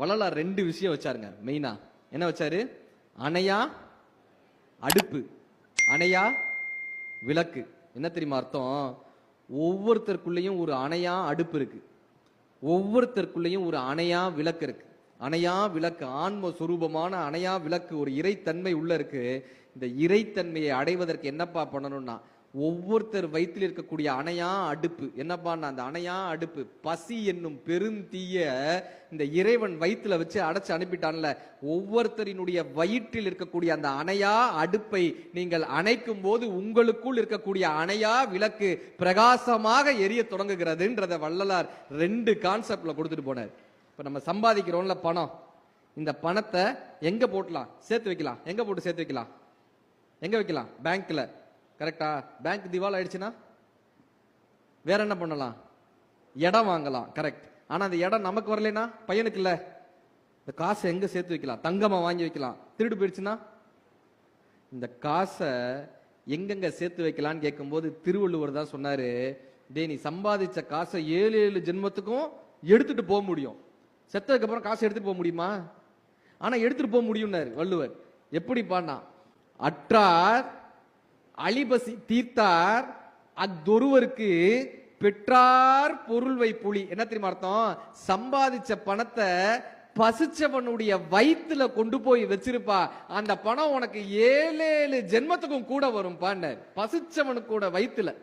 வள்ளலார் ரெண்டு விஷயம் வச்சாருங்க. மெயினா என்ன வச்சாரு? அணையா அடுப்பு. அணையா விளக்கு. என்ன தெரியுமா அர்த்தம்? ஒவ்வொருத்தருக்குள்ளேயும் ஒரு அணையா அடுப்பு இருக்கு. ஒவ்வொருத்தருக்குள்ளேயும் ஒரு அணையா விளக்கு இருக்கு. அணையா விளக்கு ஆன்ம சுரூபமான அணையா விளக்கு ஒரு இறைத்தன்மை உள்ள இருக்கு. இந்த இறைத்தன்மையை அடைவதற்கு என்னப்பா பண்ணணும்னா ஒவ்வொருத்தர் வயிற்றில் இருக்கக்கூடிய அணையா அடுப்பு. என்னப்பான்னா அந்த அணையா அடுப்பு? பசி என்னும் பெருந்தீய இந்த இறைவன் வயிற்றுல வச்சு அடைச்சு அனுப்பிட்டான்ல. ஒவ்வொருத்தரினுடைய வயிற்றில் இருக்கக்கூடிய அந்த அணையா அடுப்பை நீங்கள் அணைக்கும் போது உங்களுக்குள் இருக்கக்கூடிய அணையா விளக்கு பிரகாசமாக எரிய தொடங்குகிறதுன்றத வள்ளலார் ரெண்டு கான்செப்ட்ல கொடுத்துட்டு போனார். இப்ப நம்ம சம்பாதிக்கிறோம்ல பணம். இந்த பணத்தை எங்க போட்டலாம்? சேர்த்து வைக்கலாம். எங்க போட்டு சேர்த்து வைக்கலாம்? எங்க வைக்கலாம்? பேங்க்ல கரெக்டா பேங்க் திவால் ஆயிடுச்சுன்னா? வேற என்ன பண்ணலாம்? இடம் வாங்கலாம். கரெக்ட் ஆனா அந்த இடம் நமக்கு வரலனா பையனுக்கு இல்ல. இந்த காசை எங்க சேர்த்து வைக்கலாம்? தங்கமா வாங்கி வைக்கலாம். திருடு போயிடுச்சுன்னா? இந்த காசை எங்கெங்க சேர்த்து வைக்கலாம்னு கேட்கும்போது திருவள்ளுவர் தான் சொன்னாரு டே நீ சம்பாதிச்ச காசை ஏழு ஏழு ஜென்மத்துக்கும் எடுத்துட்டு போக முடியும். செத்ததுக்கு அப்புறம் காசை எடுத்துட்டு போக முடியுமா? ஆனா எடுத்துட்டு போக முடியும்னாரு வள்ளுவர். எப்படி பாடினா அற்றார் அலிபசி தீர்த்தார் அத்தொருவருக்கு பெற்றார் பொருள் வைப்புலி என்ன தெரியுமா அர்த்தம்? சம்பாதிச்ச பணத்தை பசிச்சவனுடைய வயிற்றுல கொண்டு போய் வச்சிருப்பா. அந்த பணம் உனக்கு ஏழு ஏழு ஜென்மத்துக்கும் கூட வரும் பாண்டார் பசிச்சவனுக்கு கூட வயிற்றுல